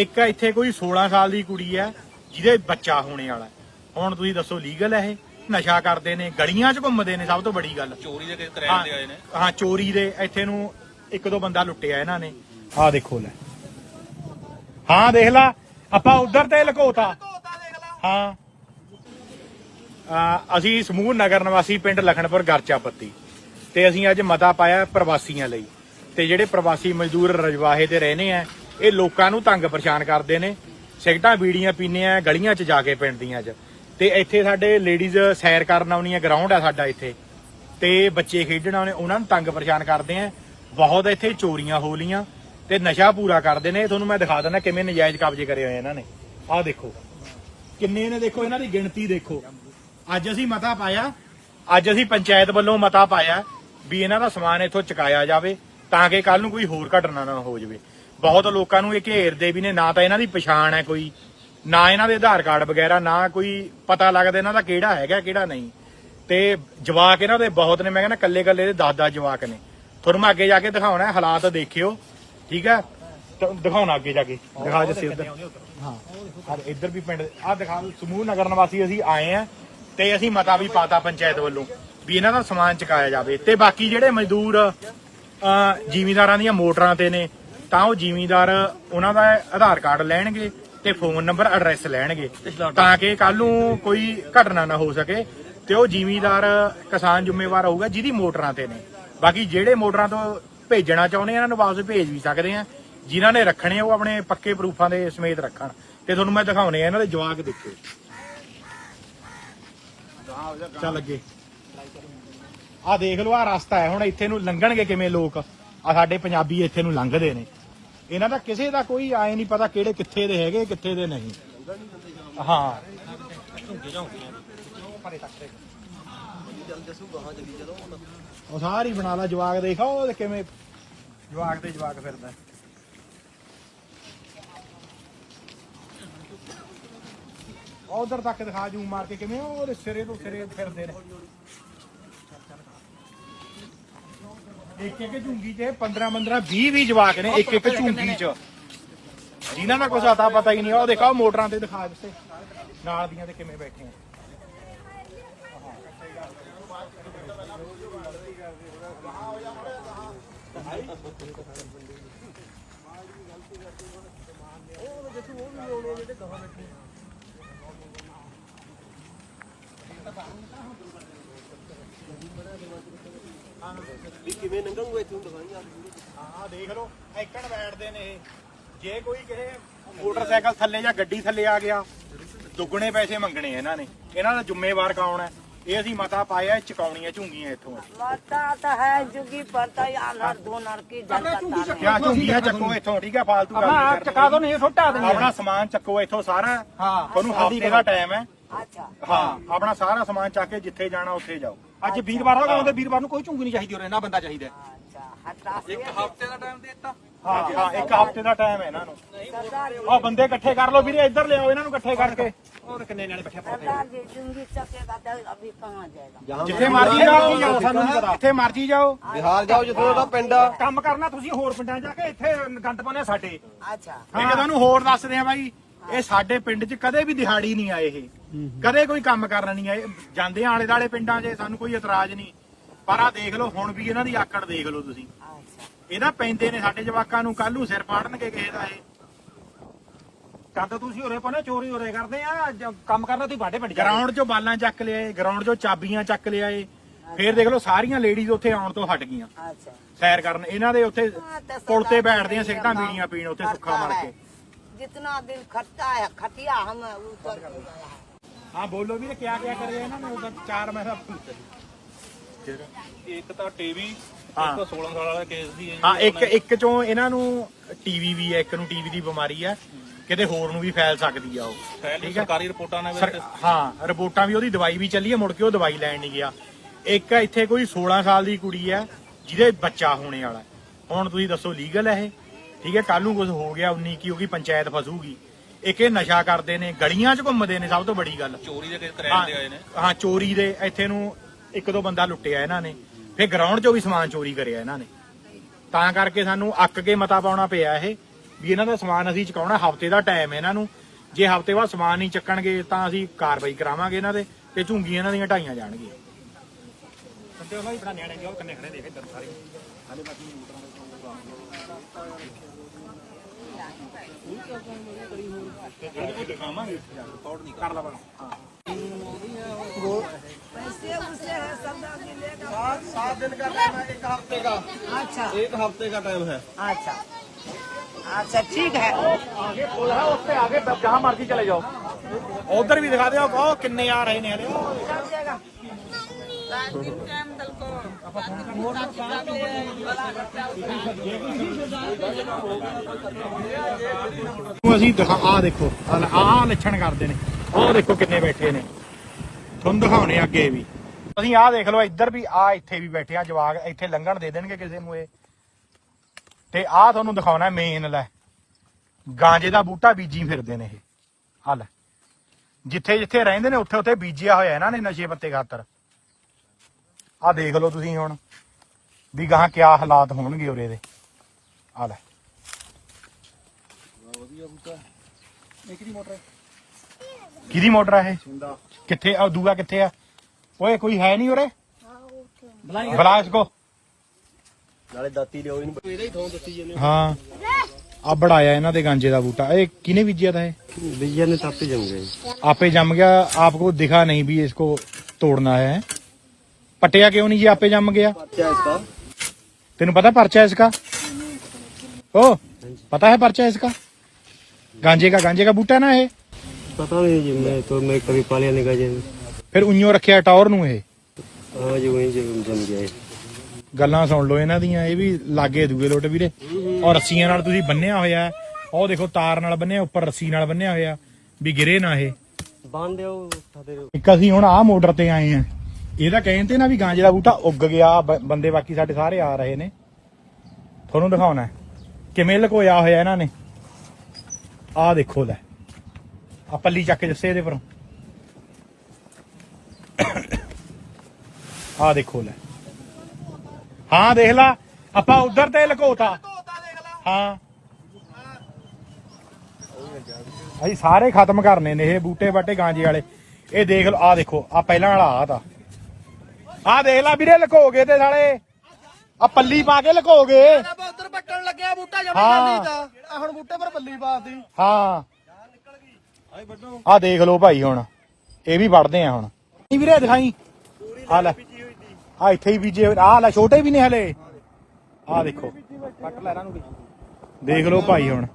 ਇੱਕ ਇੱਥੇ ਕੋਈ 16 ਸਾਲ ਦੀ ਕੁੜੀ ਹੈ ਜਿਹਦੇ ਬੱਚਾ ਹੋਣੇ ਵਾਲਾ। ਹੁਣ ਤੁਸੀਂ ਦੱਸੋ ਲੀਗਲ ਹੈ ਇਹ? ਨਸ਼ਾ ਕਰਦੇ ਨੇ ਗਲੀਆਂ 'ਚ ਘੁੰਮਦੇ ਨੇ ਸਭ ਤੋਂ ਵੱਡੀ ਗੱਲ। ਚੋਰੀ ਦੇ ਕਿਰਾਏ ਤੇ ਆਏ ਨੇ। ਹਾਂ ਚੋਰੀ ਦੇ ਇੱਥੇ ਨੂੰ ਇੱਕ ਦੋ ਬੰਦਾ ਲੁੱਟਿਆ ਇਹਨਾਂ ਨੇ। ਆਹ ਦੇਖੋ ਲੈ। ਹਾਂ ਦੇਖ ਲਾ। ਆਪਾਂ ਉਧਰ ਤੇ ਲਕੋਤਾ। ਹਾਂ। ਅਸੀਂ ਸਮੂਹ ਨਗਰ ਨਿਵਾਸੀ ਪਿੰਡ ਲਖਣਪੁਰ ਗਰਚਾ ਪੱਤੀ ਤੇ ਅਸੀਂ ਅੱਜ ਮਤਾ ਪਾਇਆ ਪ੍ਰਵਾਸੀਆਂ ਲਈ। ਤੇ ਜਿਹੜੇ ਪ੍ਰਵਾਸੀ ਮਜ਼ਦੂਰ ਰਜਵਾਹੇ ਤੇ ਰਹਿੰਦੇ ਆ ਇਹ ਲੋਕਾਂ ਨੂੰ ਤੰਗ ਪਰੇਸ਼ਾਨ ਕਰਦੇ ਨੇ। ਸਿਗਟਾਂ ਬੀੜੀਆਂ ਪੀਂਦੇ ਆ, ਗਲੀਆਂ 'ਚ ਜਾ ਕੇ ਪਿੰਡ ਦੀਆਂ 'ਚ। ਤੇ ਇੱਥੇ ਸਾਡੇ ਲੇਡੀਜ਼ ਸੈਰ ਕਰਨ ਆਉਣੀਆਂ ਗਰਾਊਂਡ ਆ ਸਾਡਾ ਇੱਥੇ। ਤੇ ਬੱਚੇ ਖੇਡਣ ਆਉਣੇ, ਉਹਨਾਂ ਨੂੰ ਤੰਗ ਪਰੇਸ਼ਾਨ ਕਰਦੇ ਆ। ਬਹੁਤ ਇੱਥੇ ਚੋਰੀਆਂ ਹੋ ਲੀਆਂ ਤੇ ਨਸ਼ਾ ਪੂਰਾ ਕਰਦੇ ਨੇ। ਤੁਹਾਨੂੰ ਮੈਂ ਦਿਖਾ ਦਿੰਦਾ ਕਿਵੇਂ ਨਜਾਇਜ਼ ਕਬਜ਼ੇ ਕਰੇ ਹੋਏ ਇਹਨਾਂ ਨੇ। ਆਹ ਦੇਖੋ। ਕਿੰਨੇ ਨੇ ਦੇਖੋ, ਇਹਨਾਂ ਦੀ ਗਿਣਤੀ ਦੇਖੋ। ਅੱਜ ਅਸੀਂ ਮਤਾ ਪਾਇਆ, ਅੱਜ ਅਸੀਂ ਪੰਚਾਇਤ ਵੱਲੋਂ ਮਤਾ ਪਾਇਆ ਵੀ ਇਹਨਾਂ ਦਾ ਸਮਾਨ ਇੱਥੋਂ ਚੁਕਾਇਆ ਜਾਵੇ, ਤਾਂ ਕਿ ਕੱਲ ਨੂੰ ਕੋਈ ਹੋਰ ਘਟਨਾ ਨਾ ਹੋ ਜਾਵੇ। ਬਹੁਤ ਲੋਕਾਂ ਨੂੰ ਇਹ ਘੇਰਦੇ ਵੀ ਨੇ ਨਾ ਤਾਂ ਇਹਨਾਂ ਦੀ ਪਛਾਣ ਹੈ ਕੋਈ ਨਾ ਇਹਨਾਂ ਦੇ ਆਧਾਰ ਕਾਰਡ ਵਗੈਰਾ ਨਾ ਕੋਈ ਪਤਾ ਲੱਗਦਾ ਇਹਨਾਂ ਦਾ ਕਿਹੜਾ ਹੈਗਾ ਕਿਹੜਾ ਨਹੀਂ। ਤੇ ਜਵਾਕ ਇਹਨਾਂ ਦੇ ਬਹੁਤ ਨੇ ਮੈਂ ਕਹਿੰਦਾ ਕੱਲੇ ਕੱਲੇ ਦੇ 10-10 ਜਵਾਕ ਨੇ। ਤੁਹਾਨੂੰ ਮੈਂ ਅੱਗੇ ਜਾ ਕੇ ਦਿਖਾਉਣਾ ਹਾਲਾਤ ਦੇਖਿਓ ਠੀਕ ਹੈ? ਦਿਖਾਉਣਾ ਅੱਗੇ ਜਾ ਕੇ ਦਿਖਾ ਜੱਸੇ ਉੱਧਰ। ਹਾਂ ਆ ਇੱਧਰ ਵੀ ਪਿੰਡ ਆ ਦਿਖਾ ਸਮੂਹ ਨਗਰ ਨਿਵਾਸੀ ਅਸੀਂ ਆਏ ਆ ਤੇ ਅਸੀਂ ਮਤਾ ਵੀ ਪਾਤਾ ਪੰਚਾਇਤ ਵੱਲੋਂ ਵੀ ਇਹਨਾਂ ਦਾ ਸਮਾਨ ਚੁਕਾਇਆ ਜਾਵੇ। ਤੇ ਬਾਕੀ ਜਿਹੜੇ ਮਜ਼ਦੂਰ ਜ਼ਿਮੀਂਦਾਰਾਂ ਦੀਆਂ ਮੋਟਰਾਂ ਤੇ ਨੇ ਤਾਂ ਉਹ ਜ਼ਿਮੀਂਦਾਰ ਉਹਨਾਂ ਦਾ ਆਧਾਰ ਕਾਰਡ ਲੈਣਗੇ ਤੇ ਫੋਨ ਨੰਬਰ ਐਡਰੈਸ ਲੈਣਗੇ। ਤਾਂ ਕਿ ਕੱਲ ਨੂੰ ਕੋਈ ਘਟਨਾ ਨਾ ਹੋ ਸਕੇ ਤੇ ਉਹ ਜ਼ਿਮੀਂਦਾਰ ਕਿਸਾਨ ਜ਼ਿੰਮੇਵਾਰ ਹੋਊਗਾ ਜਿਹਦੀ ਮੋਟਰਾਂ ਤੇ ਨੇ। ਬਾਕੀ ਜਿਹੜੇ ਮੋਟਰਾਂ ਤੋਂ ਭੇਜਣਾ ਚਾਹੁੰਦੇ ਇਹਨਾਂ ਨੂੰ ਵਾਪਸ ਭੇਜ ਵੀ ਸਕਦੇ ਆ। ਜਿਨ੍ਹਾਂ ਨੇ ਰੱਖਣੇ ਉਹ ਆਪਣੇ ਪੱਕੇ ਪ੍ਰੂਫਾਂ ਦੇ ਸਮੇਤ ਰੱਖਣ। ਤੇ ਤੁਹਾਨੂੰ ਮੈਂ ਦਿਖਾਉਣੇ ਆ ਇਹਨਾਂ ਦੇ ਜਵਾਕ ਦੇਖਿਓ ਚੱਲ ਅੱਗੇ। ਆ ਦੇਖ ਲਓ ਆ ਰਸਤਾ ਹੈ। ਹੁਣ ਇੱਥੇ ਨੂੰ ਲੰਘਣਗੇ ਕਿਵੇਂ ਲੋਕ? ਆ ਸਾਡੇ ਪੰਜਾਬੀ ਇੱਥੇ ਨੂੰ ਲੰਘਦੇ ਨੇ। ਇਹਨਾਂ ਦਾ ਕਿਸੇ ਦਾ ਕੋਈ ਆਏ ਨਹੀਂ ਪਤਾ ਕਿਹੜੇ ਕਿੱਥੇ ਦੇ ਹੈਗੇ, ਕਿੱਥੇ ਦੇ ਨਹੀਂ। ਹਾਂ। ਉਹ ਸਾਰੀ ਬਣਾ ਲਾ, ਜਵਾਕ ਦੇਖੋ, ਉਹ ਕਿਵੇਂ ਜਵਾਕ ਤੇ ਜਵਾਕ ਫਿਰਦਾ। ਉਧਰ ਤੱਕ ਦਿਖਾ ਜੂ ਮਾਰ ਕੇ ਕਿਵੇਂ ਉਹਦੇ ਸਿਰੇ ਤੋਂ ਸਿਰੇ ਫਿਰਦੇ ਨੇ। ਇੱਕ ਇੱਕ ਝੁੰਗੀ 'ਚ 15 15 20 20 ਜਵਾਕ ਨੇ ਇੱਕ ਇੱਕ ਝੁੰਗੀ 'ਚ। ਜਿਨ੍ਹਾਂ ਦਾ ਕੁਛ ਆਤਾ ਪਤਾ ਹੀ ਨਹੀਂ, ਉਹ ਦੇਖੋ ਮੋਟਰਾਂ ਤੇ ਦਿਖਾ ਦਿੱਤੇ। ਨਾਲ ਦੀਆਂ ਤੇ ਕਿਵੇਂ ਬੈਠੇ ਆ ਵੀ ਉਹ ਇੱਥੋਂ ਦਿਖਾਈਆਂ ਹਾਂ ਦੇਖ ਲਓ ਐਕਣ ਬੈਠਦੇ ਨੇ ਜੇ ਕੋਈ ਕਿਸੇ ਮੋਟਰਸਾਈਕਲ ਥੱਲੇ ਜਾਂ ਗੱਡੀ ਥੱਲੇ ਆ ਗਿਆ ਦੁੱਗਣੇ ਪੈਸੇ ਮੰਗਣੇ ਇਹਨਾਂ ਨੇ। ਇਹਨਾਂ ਦਾ ਜ਼ਿੰਮੇਵਾਰ ਕੌਣ ਹੈ? ਇਹ ਅਸੀਂ ਮਤਾ ਪਾਇਆ ਚਕਾਉਣੀਆਂ ਝੁੰਗੀਆਂ ਇੱਥੋਂ ਮਤਾ ਤਾਂ ਹੈ ਜੁਗੀ ਪਰਤਾ ਯਾਰ ਦੋ ਨਰਕੀ ਜਨਤਾ ਕਿਆ ਝੁੰਗੀਆਂ ਚੱਕੋ ਇੱਥੋਂ ਠੀਕ ਹੈ ਫਾਲਤੂ ਗੱਲ ਨਹੀਂ ਚੱਕਾ ਦੋ ਨਹੀਂ ਸੁੱਟਾ ਦੇ ਆਪਣਾ ਸਮਾਨ ਚੱਕੋ ਇੱਥੋਂ ਸਾਰਾ। ਹਾਂ ਤੁਹਾਨੂੰ ਹਫ਼ਤੇ ਦਾ ਟਾਈਮ ਹੈ। ਅੱਛਾ। ਹਾਂ ਆਪਣਾ ਸਾਰਾ ਸਮਾਨ ਚੱਕ ਕੇ ਜਿੱਥੇ ਜਾਣਾ ਉੱਥੇ ਜਾਓ। ਅੱਜ ਵੀਰਵਾਰ ਹੋਗਾ ਉਹਦੇ ਵੀਰਵਾਰ ਨੂੰ ਕੋਈ ਝੁੰਗੀ ਨਹੀਂ ਚਾਹੀਦੀ ਉਰੇ ਨਾ ਬੰਦਾ ਚਾਹੀਦਾ अच्छा हटा से ਹਫਤੇ ਦਾ ਟਾਈਮ ਦੇ ਦਿੱਤਾ ਹਾਂ ਹਾਂ ਇੱਕ ਹਫ਼ਤੇ ਦਾ ਟਾਈਮ ਹੈ ਇਹਨਾਂ ਨੂੰ ਆਹ ਬੰਦੇ ਇਕੱਠੇ ਕਰ ਲਓ ਵੀਰੇ ਇੱਧਰ ਲਿਆਓ ਇਹਨਾਂ ਨੂੰ ਇਕੱਠੇ ਕਰਕੇ ਉਹ ਕਿੰਨੇ ਨਿਆਣੇ ਬੈਠੇ सरदार जी जुंगी चकेगा तो अभी कहाँ जाएगा ਜਿੱਥੇ ਮਰਜੀ ਜਾਓ ਸਾਨੂੰ ਨਹੀਂ ਪਤਾ ਜਿੱਥੇ ਮਰਜੀ ਜਾਓ ਬਿਹਾਰ ਜਾਓ ਜਿੱਥੇ ਉਹਦਾ ਪਿੰਡ ਆ ਕੰਮ ਕਰਨਾ ਤੁਸੀਂ ਹੋਰ ਪਿੰਡਾਂ ਜਾ ਕੇ ਇੱਥੇ ਗੰਦ ਪਾਉਂਦੇ ਆ ਸਾਡੇ अच्छा ਇਹ ਤੁਹਾਨੂੰ ਹੋਰ ਦੱਸਦੇ ਆ ਬਾਈ ਇਹ ਸਾਡੇ ਪਿੰਡ 'ਚ ਕਦੇ ਵੀ ਦਿਹਾੜੀ ਨਹੀਂ ਆਏ ਇਹ ਕਦੇ ਕੋਈ ਕੰਮ ਕਰਨ ਨਹੀਂ ਆਏ ਜਾਂਦੇ ਆ ਆਲੇ ਦਾਲੇ ਪਿੰਡਾਂ 'ਚ ਸਾਨੂੰ ਕੋਈ ਇਤਰਾਜ਼ ਨਹੀਂ ਪਰ ਆ ਦੇਖ ਲਓ ਹੁਣ ਵੀ ਇਹਨਾਂ ਦੀ ਆਕੜ ਦੇਖ ਲਓ ਤੁਸੀਂ अच्छा ਇਹਦਾ ਪੈਂਦੇ ਨੇ ਸਾਡੇ ਜਵਾਕਾਂ ਨੂੰ ਕੱਲ ਨੂੰ ਸਿਰ ਪਾੜਨਗੇ ਕਿਸੇ ਦਾ ਇਹ ਕੰਦ ਤੁਸੀਂ ਉਰੇ ਪਾਉਂਦੇ ਚੋਰੀ ਉਰੇ ਕਰਦੇ ਆ ਜ- ਕੰਮ ਕਰਨਾ ਤੁਸੀਂ ਬਾਡੇ ਪਿੰਡ ਜਾ ਕੇ। ਗਰਾਊਂਡ 'ਚੋਂ ਬਾਲਾਂ ਚੱਕ ਲਿਆਏ ਗਰਾਊਂਡ 'ਚੋਂ ਚਾਬੀਆਂ ਚੱਕ ਲਿਆਏ ਫੇਰ ਦੇਖ ਲਓ ਸਾਰੀਆਂ ਲੇਡੀਜ਼ ਉੱਥੇ ਆਉਣ ਤੋਂ ਹਟ ਗਈਆਂ अच्छा ਸੈਰ ਕਰਨ ਇਹਨਾਂ ਦੇ ਉੱਥੇ हाँ, तो ਪੁਲ ਤੇ सरदार ਬੈਠਦੀਆਂ जी ਸਿਗਟਾਂ हम ਬੀੜੀਆਂ ਪੀਣ ਉੱਥੇ ਸੁੱਖਾ करता ਮਾਰ है। ਕੇ जितना दिन खटता है खटिया हम उतर के गया है। ਹਾਂ ਬੋਲੋ ਵੀਰੇ ਕਿਆ ਕਿਆ ਕਰਿਆ ਇਹਨਾਂ ਨੇ? ਉਹਦਾ ਚਾਰ ਮੈਂ ਤਾਂ ਇੱਕ ਤਾਂ ਟੀਵੀ ਹਾਂ। ਇੱਕ 16 ਸਾਲ ਵਾਲਾ ਕੇਸ ਦੀ ਹੈ। ਹਾਂ ਇੱਕ ਇੱਕ ਚੋਂ ਇਹਨਾਂ ਨੂੰ ਟੀਵੀ ਵੀ ਹੈ ਇੱਕ ਨੂੰ ਟੀਵੀ ਦੀ ਬਿਮਾਰੀ ਹੈ। ਕਿਤੇ ਹੋਰ ਨੂੰ ਵੀ ਫੈਲ ਸਕਦੀ ਆ ਉਹ। ਠੀਕ ਹੈ। ਸਰਕਾਰੀ ਰਿਪੋਰਟਾਂ ਨੇ ਸਰ- ਹਾਂ ਰਿਪੋਰਟਾਂ ਵੀ ਉਹਦੀ ਦਵਾਈ ਵੀ ਚੱਲੀ ਹੈ ਮੁੜ ਕੇ ਉਹ ਦਵਾਈ ਲੈਣ ਨਹੀਂ ਗਿਆ। ਇੱਕ ਇੱਥੇ ਕੋਈ 16 ਸਾਲ ਦੀ ਕੁੜੀ ਹੈ ਜਿਹਦੇ ਬੱਚਾ ਹੋਣੇ ਵਾਲਾ ਹੈ। ਹੁਣ ਤੁਸੀਂ ਦੱਸੋ ਲੀਗਲ ਹੈ ਇਹ? ਠੀਕ ਹੈ ਕੱਲ ਨੂੰ ਕੁਝ ਹੋ ਗਿਆ 19 ਕੀ ਹੋਗੀ ਪੰਚਾਇਤ ਫਸੂਗੀ। ਇੱਕ ਇਹ ਨਸ਼ਾ ਕਰਦੇ ਨੇ ਗਲੀਆਂ 'ਚ ਘੁੰਮਦੇ ਨੇ ਸਭ ਤੋਂ ਵੱਡੀ ਗੱਲ। ਚੋਰੀ ਦੇ ਕਿਰਾਏ ਤੇ ਆਏ ਨੇ ਹਾਂ ਚੋਰੀ ਦੇ ਇੱਥੇ ਨੂੰ ਇੱਕ ਦੋ ਬੰਦਾ ਲੁੱਟਿਆ ਇਹਨਾਂ ਨੇ। ਫਿਰ ਗਰਾਊਂਡ 'ਚੋਂ ਵੀ ਸਮਾਨ ਚੋਰੀ ਕਰਿਆ ਇਹਨਾਂ ਨੇ। ਤਾਂ ਕਰਕੇ ਸਾਨੂੰ ਅੱਕ ਕੇ ਮਤਾ ਪਾਉਣਾ ਪਿਆ ਇਹ ਵੀ ਇਹਨਾਂ ਦਾ ਸਮਾਨ ਅਸੀਂ ਚੁਕਾਉਣਾ ਹਫ਼ਤੇ ਦਾ ਟਾਈਮ ਹੈ ਇਹਨਾਂ ਨੂੰ। ਜੇ ਹਫ਼ਤੇ ਬਾਅਦ ਸਮਾਨ ਨਹੀਂ ਚੱਕਣਗੇ ਤਾਂ ਅਸੀਂ ਕਾਰਵਾਈ ਕਰਾਵਾਂਗੇ ਇਹਨਾਂ ਦੇ ਤੇ ਝੁੰਗੀਆਂ ਇਹਨਾਂ ਦੀਆਂ ਢਾਈਆਂ ਜਾਣਗੀਆਂ। ਸੰਤੇ ਉਹਨਾਂ ਹੀ ਬਣਾ ਨਿਆਣੇ ਜੋ ਕੰਨੇ ਖੜੇ ਦੇਖ ਇੱਧਰ ਸਾਰੇ। ਕਰ ਲਾ ਬਣਾ पैसे उसे है सदा मिलेगा सात सात दिन का टाइम है एक हफ्ते का अच्छा एक हफ्ते का टाइम है अच्छा अच्छा ठीक है आगे बोल रहा है उससे आगे जहाँ मर्जी चले जाओ उधर भी दिखा दो कहो किन्ने आ रहे ਤੁਹਾਨੂੰ ਆਹ ਦੇਖ ਇੱਧਰ ਵੀ ਆ ਇੱਥੇ ਵੀ ਬੈਠੇ ਆ ਜਵਾਗ ਇੱਥੇ ਲੰਘਣ ਦੇ ਦੇਣਗੇ ਕਿਸੇ ਨੂੰ ਇਹ ਤੇ ਆਹ ਤੁਹਾਨੂੰ ਦਿਖਾਉਣਾ ਮੇਨ ਲੈ ਗਾਂਜੇ ਦਾ ਬੂਟਾ ਬੀਜੀ ਫਿਰਦੇ ਨੇ ਇਹ ਆ ਜਿੱਥੇ ਜਿੱਥੇ ਰਹਿੰਦੇ ਨੇ ਉੱਥੇ ਉੱਥੇ ਬੀਜਿਆ ਹੋਇਆ ਇਹਨਾਂ ਨੇ ਨਸ਼ੇ ਪੱਤੇ ਖਾਤਰ ਆ ਦੇਖ ਲਓ ਤੁਸੀਂ ਹੁਣ ਵੀ ਗਾਹਾਂ ਕਿਆ ਹਾਲਾਤ ਹੋਣਗੇ ਉਰੇ ਦੇ। ਆ ਲੈ। ਕਿਹਦੀ ਮੋਟਰ ਹੈ? ਆ ਇਹ? ਕਿੱਥੇ ਆ? ਦੂਆ ਕਿੱਥੇ ਆ? ਓਏ ਕੋਈ ਹੈ ਨਹੀਂ ਉਰੇ? ਬਲਾਸ ਕੋ। ਨਾਲੇ ਦਾਤੀ ਲਿਓ ਇਹਨੂੰ। ਇਹਦਾ ਹੀ ਥੋਂ ਦੱਸੀ ਜਾਂਦੇ ਹਾਂ। ਆ ਬੜਾਇਆ ਇਹਨਾਂ ਦੇ ਗਾਂਜੇ ਦਾ ਬੂਟਾ। ਇਹ ਕਿਨੇ ਬੀਜਿਆ ਦਾ ਇਹ? ਬੀਜਿਆ ਨੇ ਤਾਂ ਆਪੇ ਜੰਮ ਗਿਆ ਆਪੇ ਜੰਮ ਗਿਆ ਆਪ ਕੋ ਦਿਖਾ ਨਹੀਂ ਵੀ ਇਸ ਕੋ ਤੋੜਨਾ ਹੈ। क्यों नहीं जी आपे जम गया क्या इसका तेन पता पर्चा है इसका ओ पता है पर्चा इसका गांजे का गांजे का बूटा ना है पता नहीं जी मैं तो मैं कभी पालिया नहीं गया जी ਫਿਰ ਉਈਓ ਰੱਖਿਆ ਟੌਰ ਨੂੰ ਇਹ हाँ जी वहीं से जम गया है ਗੱਲਾਂ ਸੁਣ ਲਓ ਇਹਨਾਂ ਦੀਆਂ ਇਹ ਵੀ ਲਾਗੇ ਦੂਏ ਲੋਟ ਵੀਰੇ ਔਰ ਰੱਸੀਆਂ ਨਾਲ ਤੁਸੀਂ ਬੰਨਿਆ ਹੋਇਆ ਹੈ। ਉਹ ਦੇਖੋ ਤਾਰ ਨਾਲ ਬੰਨਿਆ ਉੱਪਰ ਰੱਸੀ ਨਾਲ ਬੰਨਿਆ ਹੋਇਆ ਵੀ ਗਿਰੇ ਨਾ ਇਹ बांध दो उठा दे ਇੱਕ ਅਸੀਂ ਹੁਣ ਆਹ ਮੋਟਰ ਤੇ ਆਏ ਆ ਇਹਦਾ ਕਹਿੰਦੇ ਨਾ ਵੀ ਗਾਂਜੇ ਦਾ ਬੂਟਾ ਉੱਗ ਗਿਆ, ਬ- ਬੰਦੇ ਬਾਕੀ ਸਾਡੇ ਸਾਰੇ ਆ ਰਹੇ ਨੇ। ਤੁਹਾਨੂੰ ਦਿਖਾਉਣਾ ਹੈ। ਕਿਵੇਂ ਲਕੋਇਆ ਹੋਇਆ ਇਹਨਾਂ ਨੇ। ਆਹ ਦੇਖੋ ਲੈ। ਆ ਪੱਲੀ ਚੱਕ ਕੇ ਜੱਸੇ ਇਹਦੇ ਪਰੋਂ। ਆਹ ਦੇਖੋ ਲੈ। ਹਾਂ, ਦੇਖ ਲਾ। ਆਪਾਂ ਉਧਰ ਤੇ ਲਕੋਤਾ। ਹਾਂ। ਅਸੀਂ ਸਾਰੇ ਖਤਮ ਕਰਨੇ ਨੇ ਇਹ ਬੂਟੇ ਬਾਟੇ ਗਾਂਜੇ ਵਾਲੇ। ਇਹ ਦੇਖ ਲਓ ਆ ਦੇਖੋ ਆ ਪਹਿਲਾਂ ਵਾਲਾ ਆ ਤਾ। ਆ ਦੇਖ ਲੈ ਵੀਰੇ ਲਕੋ ਗਏ ਤੇ ਸਾਲੇ ਆ ਪੱਲੀ ਪਾ ਕੇ ਲਕੋ ਗਏ ਉਧਰ ਪੱਟਣ ਲੱਗਿਆ ਬੂਟਾ ਹਾਂ। ਆ ਹੁਣ ਬੂਟੇ ਪਰ ਪੱਲੀ ਪਾਤੀ। ਹਾਂ। ਆ ਦੇਖ ਲਓ ਭਾਈ ਹੁਣ ਇਹ ਵੀ ਵੜਦੇ ਆ ਹੁਣ। ਨਹੀਂ ਵੀਰੇ ਦਿਖਾਈ। ਆ ਲੈ। ਆ ਇੱਥੇ ਹੀ ਬੀਜੇ ਆ ਲੈ ਛੋਟੇ ਵੀ ਨੇ ਹਲੇ। ਆ ਦੇਖੋ। ਪੱਟ ਲੈ ਇਹਨਾਂ ਨੂੰ ਵੀ। ਦੇਖ ਲਓ ਭਾਈ ਹੁਣ।